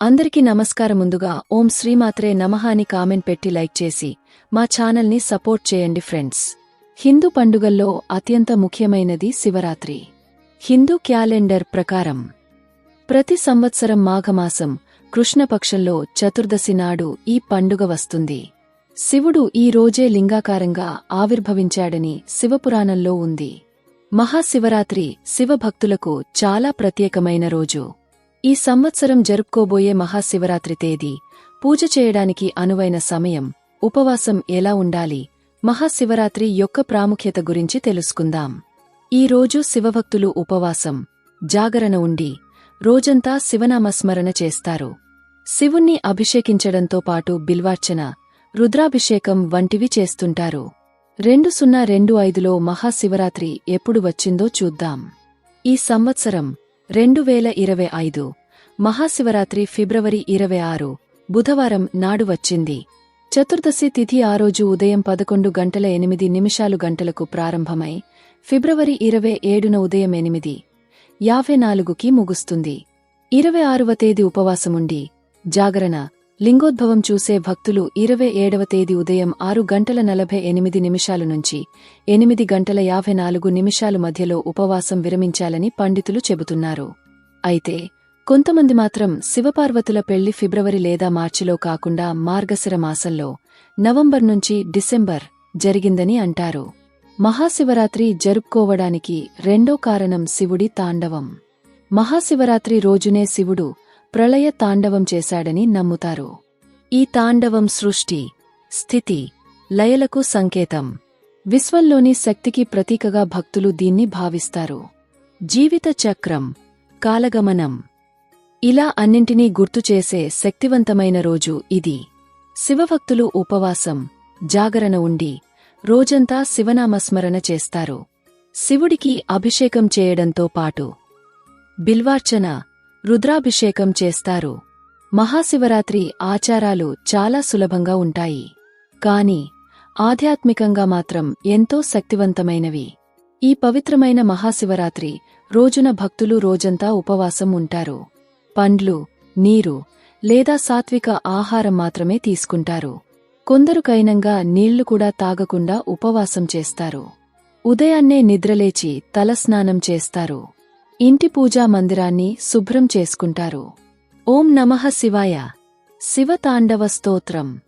అందరికీ నమస్కారం ముందుగా ఓం శ్రీమాత్రే నమః అని కామెంట్ పెట్టి లైక్ చేసి మా ఛానల్ని సపోర్ట్ చేయండి ఫ్రెండ్స్. హిందూ పండుగల్లో అత్యంత ముఖ్యమైనది శివరాత్రి. హిందూ క్యాలెండర్ ప్రకారం ప్రతి సంవత్సరం మాఘమాసం కృష్ణపక్షంలో చతుర్దశి నాడు ఈ పండుగ వస్తుంది. శివుడు ఈ రోజే లింగాకారంగా ఆవిర్భవించాడని శివపురాణంలో ఉంది. మహాశివరాత్రి శివభక్తులకు చాలా ప్రత్యేకమైన రోజు. ఈ సంవత్సరం జరుపుకోబోయే మహాశివరాత్రి తేదీ పూజ చేయడానికి అనువైన సమయం ఉపవాసం ఎలా ఉండాలి మహాశివరాత్రి యొక్క ప్రాముఖ్యత గురించి తెలుసుకుందాం. ఈ రోజు శివభక్తులు ఉపవాసం జాగరణ ఉండి రోజంతా శివనామస్మరణ చేస్తారు. శివుణ్ణి అభిషేకించడంతో పాటు బిల్వార్చన రుద్రాభిషేకం వంటివి చేస్తుంటారు. రెండు సున్నా రెండు ఐదులో మహాశివరాత్రి ఎప్పుడు వచ్చిందో చూద్దాం. ఈ సంవత్సరం రెండు వేల ఇరవై ఐదు మహాశివరాత్రి ఫిబ్రవరి ఇరవై ఆరు బుధవారం నాడు వచ్చింది. చతుర్దశి తిథి ఆ రోజు ఉదయం పదకొండు గంటల ఎనిమిది నిమిషాలు గంటలకు ప్రారంభమై ఫిబ్రవరి ఇరవై ఏడున ఉదయం ఎనిమిది యాభై నాలుగుకి ముగుస్తుంది. ఇరవై ఆరవ తేదీ ఉపవాసముండి జాగరణ లింగోద్భవం చూసే భక్తులు ఇరవై ఏడవ తేదీ ఉదయం ఆరు గంటల నలభై ఎనిమిది నిమిషాలు నుంచి ఎనిమిది గంటల యాభై నాలుగు నిమిషాలు మధ్యలో ఉపవాసం విరమించాలని పండితులు చెబుతున్నారు. అయితే కొంతమంది మాత్రం శివపార్వతుల పెళ్ళి ఫిబ్రవరి లేదా మార్చిలో కాకుండా మార్గశిర మాసంలో నవంబర్ నుంచి డిసెంబర్ జరిగిందని అంటారు. మహాశివరాత్రి జరుపుకోవడానికి రెండో కారణం శివుడి తాండవం. మహాశివరాత్రి రోజునే శివుడు ప్రళయ తాండవం చేశాడని నమ్ముతారు. ఈ తాండవం సృష్టి స్థితి లయలకు సంకేతం. విశ్వంలోని శక్తికి ప్రతీకగా భక్తులు దీన్ని భావిస్తారు. జీవిత చక్రం కాలగమనం. ఇలా అన్నింటినీ గుర్తుచేసే శక్తివంతమైన రోజు ఇది. శివభక్తులు ఉపవాసం జాగరణ ఉండి రోజంతా శివనామస్మరణ చేస్తారు. శివుడికి అభిషేకం చేయడంతో పాటు బిల్వార్చన రుద్రాభిషేకం చేస్తారు. మహాశివరాత్రి ఆచారాలు చాలా సులభంగా ఉంటాయి. కాని ఆధ్యాత్మికంగా మాత్రం ఎంతో శక్తివంతమైనవి. ఈ పవిత్రమైన మహాశివరాత్రి రోజున భక్తులు రోజంతా ఉపవాసం ఉంటారు. పండ్లు నీరు లేదా సాత్విక ఆహారం మాత్రమే తీసుకుంటారు. కొందరు కైనంగా నీళ్ళు కూడా తాగకుండా ఉపవాసం చేస్తారు. ఉదయాన్నే నిద్రలేచి తలస్నానం చేస్తారు. ఇంటి పూజా మందిరాన్ని శుభ్రం చేసుకుంటారు. ఓం నమః శివాయ. శివతాండవ స్తోత్రం.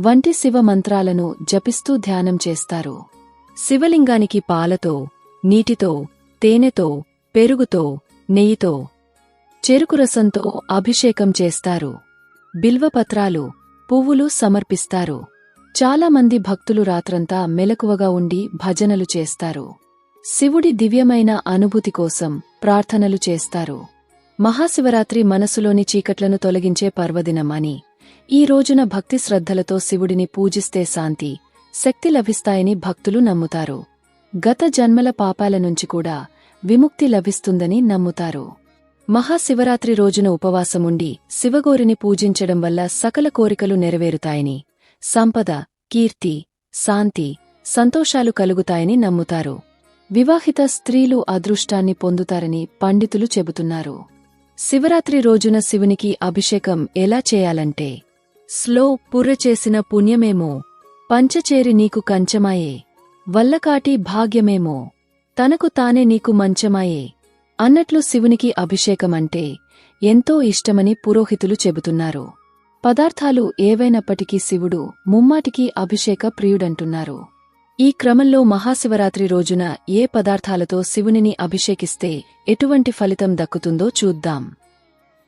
వంటి శివ మంత్రాలను జపిస్తూ ధ్యానం చేస్తారు. శివలింగానికి పాలతో నీటితో తేనెతో పెరుగుతో నెయ్యితో చెరుకురసంతో అభిషేకం చేస్తారు. బిల్వపత్రాలు పువ్వులు సమర్పిస్తారు. చాలామంది భక్తులు రాత్రంతా మెలకువగా ఉండి భజనలు చేస్తారు. శివుడి దివ్యమైన అనుభూతి కోసం ప్రార్థనలు చేస్తారు. మహాశివరాత్రి మనసులోని చీకట్లను తొలగించే పర్వదినమని ఈ రోజున భక్తి శ్రద్ధలతో శివుడిని పూజిస్తే శాంతి శక్తి లభిస్తాయని భక్తులు నమ్ముతారు. గత జన్మల పాపాల నుంచి కూడా విముక్తి లభిస్తుందని నమ్ముతారు. మహాశివరాత్రి రోజున ఉపవాసముండి శివగోరిని పూజించడం వల్ల సకల కోరికలు నెరవేరుతాయని సంపద కీర్తి శాంతి సంతోషాలు కలుగుతాయని నమ్ముతారు. వివాహిత స్త్రీలు అదృష్టాన్ని పొందుతారని పండితులు చెబుతున్నారు. శివరాత్రి రోజున శివునికి అభిషేకం ఎలా చేయాలంటే స్లో పుర్ర చేసిన పుణ్యమేమో పంచచేరి నీకు కంచమాయే వల్లకాటి భాగ్యమేమో తనకు తానే నీకు మంచమాయే అన్నట్లు శివునికి అభిషేకమంటే ఎంతో ఇష్టమని పురోహితులు చెబుతున్నారు. పదార్థాలు ఏవైనప్పటికీ శివుడు ముమ్మాటికి అభిషేక ప్రియుడంటున్నారు. ఈ క్రమంలో మహాశివరాత్రి రోజున ఏ పదార్థాలతో శివునిని అభిషేకిస్తే ఎటువంటి ఫలితం దక్కుతుందో చూద్దాం.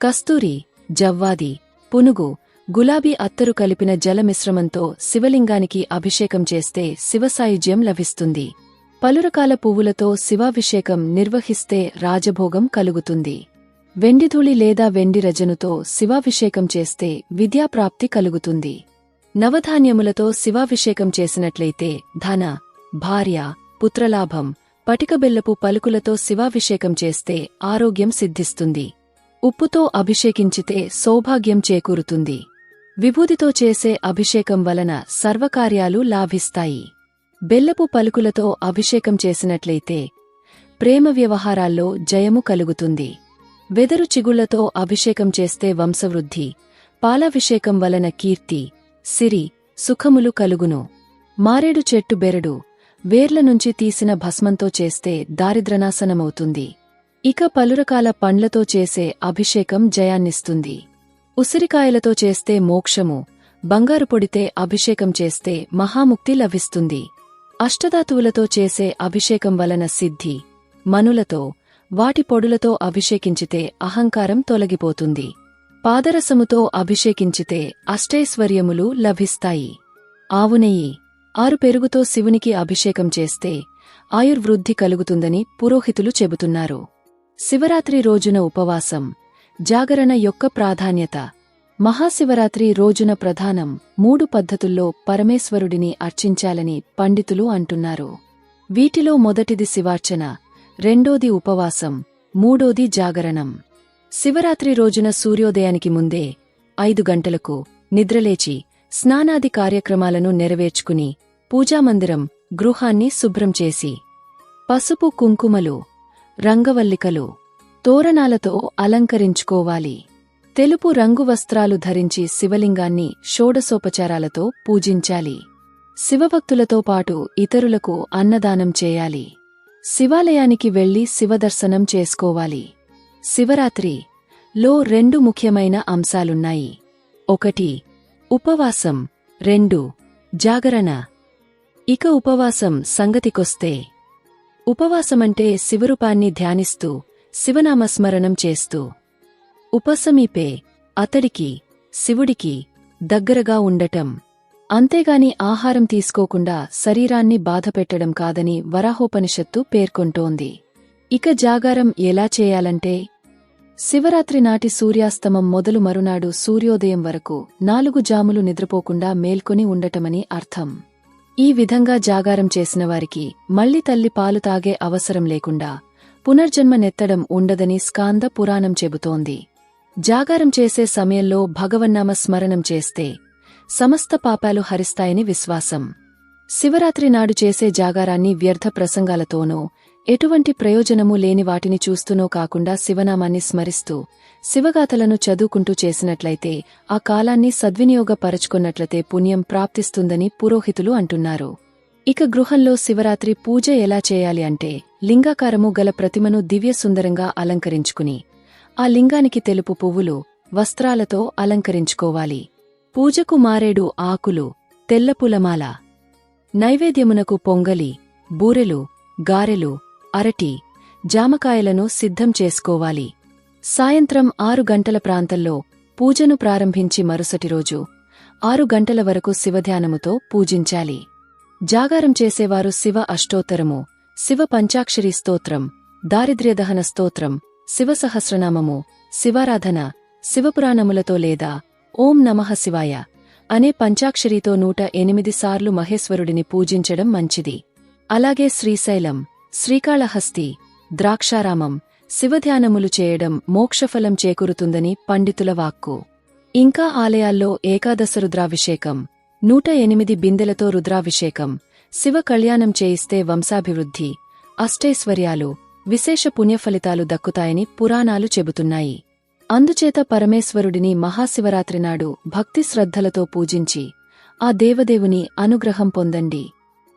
కస్తూరి జవ్వాది పునుగు గులాబీ అత్తరు కలిపిన జల మిశ్రమంతో శివలింగానికి అభిషేకం చేస్తే శివసాయుజ్యం లభిస్తుంది. పలురకాల పువ్వులతో శివాభిషేకం నిర్వహిస్తే రాజభోగం కలుగుతుంది. వెండిధూళి లేదా వెండి రజనుతో శివాభిషేకం చేస్తే విద్యాప్రాప్తి కలుగుతుంది. నవధాన్యములతో శివాభిషేకం చేసినట్లయితే ధన భార్య పుత్రలాభం పటికబెల్లపు పలుకులతో శివాభిషేకం చేస్తే ఆరోగ్యం సిద్ధిస్తుంది. ఉప్పుతో అభిషేకించితే సౌభాగ్యం చేకూరుతుంది. విభూదితో చేసే అభిషేకం వలన సర్వకార్యాలు లాభిస్తాయి. బెల్లపు పలుకులతో అభిషేకం చేసినట్లయితే ప్రేమ వ్యవహారాల్లో జయము కలుగుతుంది. వెదరు చిగుళ్ళతో అభిషేకం చేస్తే వంశవృద్ధి పాలాభిషేకం వలన కీర్తి సిరి సుఖములు కలుగును. మారేడు చెట్టు బెరడు వేర్ల నుంచి తీసిన భస్మంతో చేస్తే దారిద్రనాశనమవుతుంది. ఇక పలురకాల పండ్లతో చేసే అభిషేకం జయాన్నిస్తుంది. ఉసిరికాయలతో చేస్తే మోక్షము బంగారు పొడితే అభిషేకం చేస్తే మహాముక్తి లభిస్తుంది. అష్టధాతువులతో చేసే అభిషేకం వలన సిద్ధి మనులతో వాటి పొడులతో అభిషేకించితే అహంకారం తొలగిపోతుంది. పాదరసముతో అభిషేకించితే అష్టైశ్వర్యములు లభిస్తాయి. ఆవునెయ్యి ఆరు పెరుగుతో శివునికి అభిషేకం చేస్తే ఆయుర్వృద్ధి కలుగుతుందని పురోహితులు చెబుతున్నారు. శివరాత్రి రోజున ఉపవాసం జాగరణ యొక్క ప్రాధాన్యత మహాశివరాత్రి రోజున ప్రధానం మూడు పద్ధతుల్లో పరమేశ్వరుడిని అర్చించాలని పండితులు అంటున్నారు. వీటిలో మొదటిది శివార్చన రెండోది ఉపవాసం మూడోది జాగరణం. శివరాత్రి రోజున సూర్యోదయానికి ముందే ఐదు గంటలకు నిద్రలేచి స్నానాది కార్యక్రమాలను నెరవేర్చుకుని పూజామందిరం గృహాన్ని శుభ్రం చేసి పసుపు కుంకుమలు రంగవల్లికలు తోరణాలతో అలంకరించుకోవాలి. తెలుపు రంగు వస్త్రాలు ధరించి శివలింగాన్ని షోడసోపచారాలతో పూజించాలి. శివభక్తులతో పాటు ఇతరులకు అన్నదానం చేయాలి. శివాలయానికి వెళ్ళి శివదర్శనం చేసుకోవాలి. శివరాత్రి లో రెండు ముఖ్యమైన అంశాలున్నాయి. ఒకటి ఉపవాసం. రెండు జాగరణ. ఇక ఉపవాసం సంగతికొస్తే ఉపవాసమంటే శివరూపాన్ని ధ్యానిస్తూ శివనామస్మరణం చేస్తూ. ఉపసమీపే అతడికి శివుడికి దగ్గరగా ఉండటం. అంతేగాని ఆహారం తీసుకోకుండా శరీరాన్ని బాధపెట్టడం కాదని వరాహోపనిషత్తు పేర్కొంటోంది. ఇక జాగారం ఎలా చేయాలంటే శివరాత్రి నాటి సూర్యాస్తమం మొదలు మరునాడు సూర్యోదయం వరకు నాలుగు జాములు నిద్రపోకుండా మేల్కొని ఉండటమని అర్థం. ఈ విధంగా జాగారం చేసినవారికి మళ్ళీ తల్లి పాలు తాగే అవసరం లేకుండా పునర్జన్మ నెత్తడం ఉండదని స్కాంద పురాణం చెబుతోంది. జాగారం చేసే సమయంలో భగవన్నామ స్మరణం చేస్తే సమస్త పాపాలు హరిస్తాయని విశ్వాసం. శివరాత్రి నాడు చేసే జాగారాన్ని వ్యర్థ ప్రసంగాలతోనో ఎటువంటి ప్రయోజనమూ లేని వాటిని చూస్తూనో కాకుండా శివనామాన్ని స్మరిస్తూ శివగాథలను చదువుకుంటూ చేసినట్లయితే ఆ కాలాన్ని సద్వినియోగపరచుకున్నట్లయితే పుణ్యం ప్రాప్తిస్తుందని పురోహితులు అంటున్నారు. ఇక గృహంలో శివరాత్రి పూజ ఎలా చేయాలి అంటే లింగాకారము గల ప్రతిమను దివ్య సుందరంగా అలంకరించుకుని ఆ లింగానికి తెలుపు పువ్వులు వస్త్రాలతో అలంకరించుకోవాలి. పూజకు మారేడు ఆకులు తెల్లపులమాల నైవేద్యమునకు పొంగలి బూరెలు గారెలు అరటి జామకాయలను సిద్ధం చేసుకోవాలి. సాయంత్రం ఆరు గంటల ప్రాంతంలో పూజను ప్రారంభించి మరుసటి రోజు ఆరు గంటల వరకు శివధ్యానముతో పూజించాలి. జాగారం చేసేవారు శివ అష్టోత్తరము శివ పంచాక్షరి స్తోత్రం దారిద్ర్యదహన స్తోత్రం శివ సహస్రనామము శివారాధన శివపురాణములతో లేదా ఓం నమః శివాయ అనే పంచాక్షరితో నూట ఎనిమిది సార్లు మహేశ్వరుడిని పూజించడం మంచిది. అలాగే శ్రీశైలం శ్రీకాళహస్తి ద్రాక్షారామం శివధ్యానములు చేయడం మోక్షఫలం చేకూరుతుందని పండితుల వాక్కు. ఇంకా ఆలయాల్లో ఏకాదశ రుద్రాభిషేకం నూట ఎనిమిది బిందెలతో రుద్రాభిషేకం శివ కళ్యాణం చేయిస్తే వంశాభివృద్ధి అష్టైశ్వర్యాలు విశేష పుణ్యఫలితాలు దక్కుతాయని పురాణాలు చెబుతున్నాయి. అందుచేత పరమేశ్వరుడిని మహాశివరాత్రి నాడు భక్తి శ్రద్ధలతో పూజించి ఆ దేవదేవుని అనుగ్రహం పొందండి.